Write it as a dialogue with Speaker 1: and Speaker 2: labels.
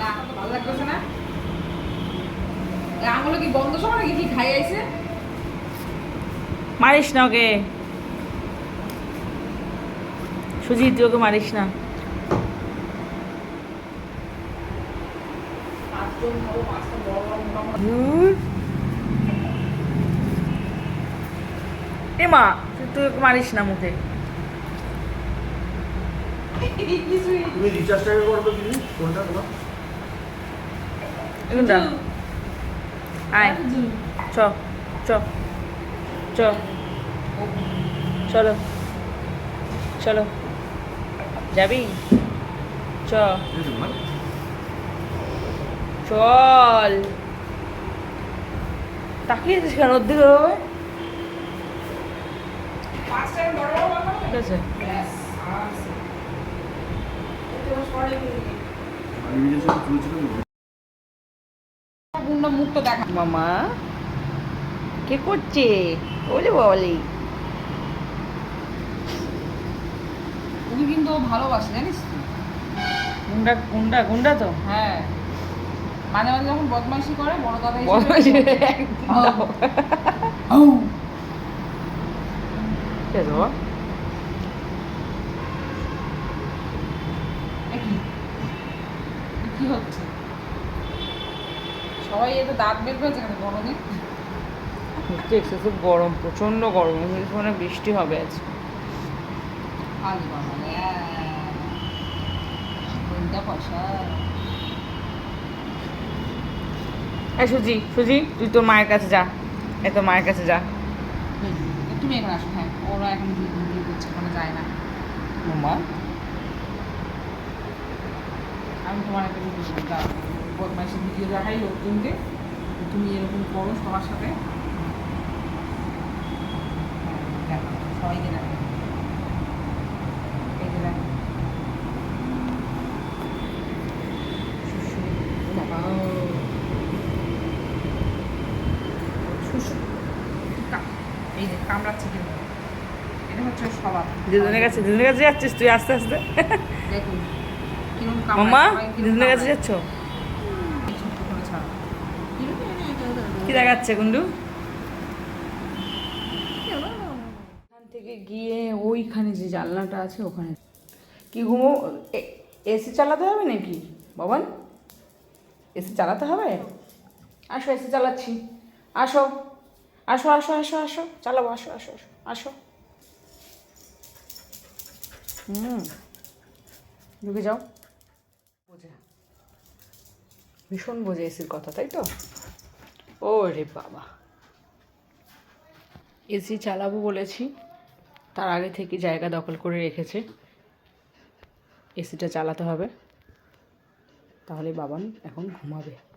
Speaker 1: না ভালো লাগতেছে না আঙুলে কি বন্ধ সময় নাকি? কি খাই আইছে?
Speaker 2: মারিস না ওকে। সুজিত তুই ওকে মারিস না।
Speaker 1: পাঁচজন খাব পাঁচটা বড় বড় মোটা মোটা
Speaker 2: ধুর। এ মা তুই তুই ওকে মারিস না মুখে।
Speaker 3: তুমি রিচার্জটাকে করো তো দিদি কোনটা তোমার।
Speaker 2: আয়। চ চ চ। চলো। চলো। যাবি? চ। চল। তাকিয়ে আছিস কেন ওর দিকে
Speaker 1: বানাবো
Speaker 2: ঠিক আছে।
Speaker 1: মুখটা দেখা
Speaker 2: মামা কে করছে? ওলে বলি।
Speaker 1: উনি কিন্তু ও ভালোবাসে জানিস
Speaker 2: গুন্ডা গুন্ডা গুন্ডা তো?
Speaker 1: হ্যাঁ। মাঝে মাঝে যখন বদমাইশি করে বড় দাদা
Speaker 2: বদমাইশি
Speaker 1: হিসেবে
Speaker 2: একদম।
Speaker 1: আউ।
Speaker 2: ঠিক আছে বাবা
Speaker 1: এ কি এ কি হচ্ছে? সবাই এতে দাঁত বের করেছে কেন গরমে
Speaker 2: হচ্ছে এক্সেসিভ গরম প্রচণ্ড গরম মানে বৃষ্টি হবে আজ।
Speaker 1: আলি বাবা কোনটা পয়সা
Speaker 2: এই সুজি সুজি তুই তোর মায়ের কাছে যা। এই তোর মায়ের কাছে যা।
Speaker 1: তুমি এখানে আসো হ্যাঁ ওরা এখন যায় না।
Speaker 2: মামা
Speaker 1: আমি তোমার একটা করি দাও। বদমাইশি ভিডিও দেখাই লোকজনকে। তুমি এরকম করো সবার সাথে। হ্যাঁ, দেখো সবাইকে দেখো। এই যে দেখো। এই যে কামড়াচ্ছে কিন্তু এটা হচ্ছে স্বভাব।
Speaker 2: দিদুনের কাছে দিদুনের কাছে যাচ্ছিস তুই আস্তে আস্তে।
Speaker 1: দেখুন
Speaker 2: মামা দিদুনের কাছে যাচ্ছ। কি দেখাচ্ছে কুন্ডু? ওখান থেকে গিয়ে ওইখানে যে জানলাটা আছে ওখানে। কি ঘুমো? এসি চালাতে হবে নাকি? বাবান এসি চালাতে হবে? আসো এসি চালাচ্ছি। আসো আসো আসো আসো আসো। চালাবো আসো আসো আসো আসো। হুম। ঢুকে যাও। ভীষণ বোঝে এসির কথা, তাই তো? ও রে বাবা। এসি চালাবো বলেছি, তার আগে থেকে জায়গা দখল করে রেখেছে। এসিটা চালাতে হবে। তাহলে বাবান এখন ঘুমাবে।